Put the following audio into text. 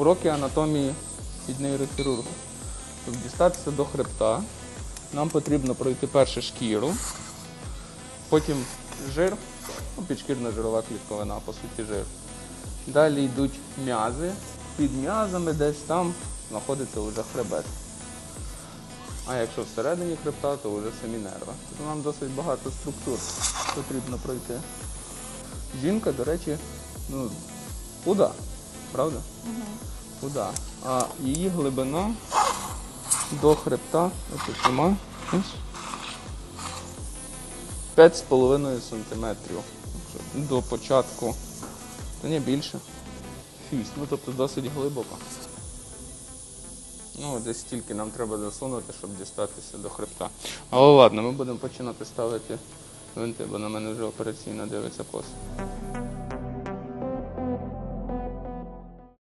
Уроки анатомії від нейрохірурга. Щоб дістатися до хребта, нам потрібно пройти перше шкіру, потім жир, ну, підшкірна жирова клітковина, по суті жир. Далі йдуть м'язи. Під м'язами десь там знаходиться вже хребет. А якщо всередині хребта, то вже самі нерви. Тобто нам досить багато структур потрібно пройти. Жінка, до речі, ну, худа, правда? Худа. А її глибина до хребта, ось нема, 5,5 сантиметрів. Якщо До початку. Та ні більше. Фіст. Ну тобто досить глибоко. Ну, десь стільки нам треба засунути, щоб дістатися до хребта. Але ладно, ми будемо починати ставити гвинти, бо на мене вже операційно дивиться кос.